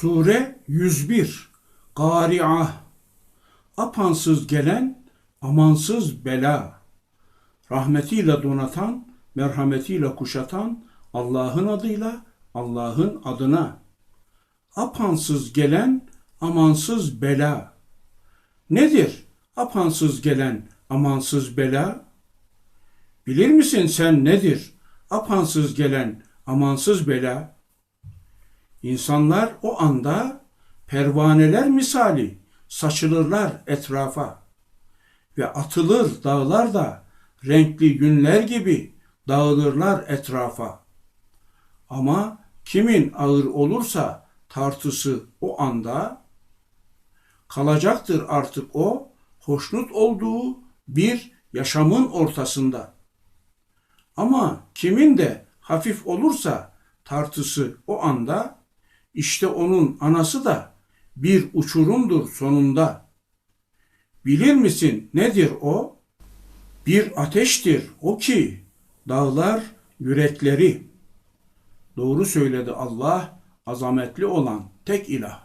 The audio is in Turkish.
Sure 101 Gari'a Apansız gelen amansız bela. Rahmetiyle donatan, merhametiyle kuşatan Allah'ın adıyla, Allah'ın adına. Apansız gelen amansız bela. Nedir apansız gelen amansız bela? Bilir misin sen nedir apansız gelen amansız bela? İnsanlar o anda pervaneler misali saçılırlar etrafa ve atılır dağlar da renkli yünler gibi dağılırlar etrafa. Ama kimin ağır olursa tartısı o anda kalacaktır artık o hoşnut olduğu bir yaşamın ortasında. Ama kimin de hafif olursa tartısı o anda işte onun anası da bir uçurumdur sonunda. Bilir misin nedir o? Bir ateştir o ki dağlar yürekleri. Doğru söyledi Allah, azametli olan tek ilah.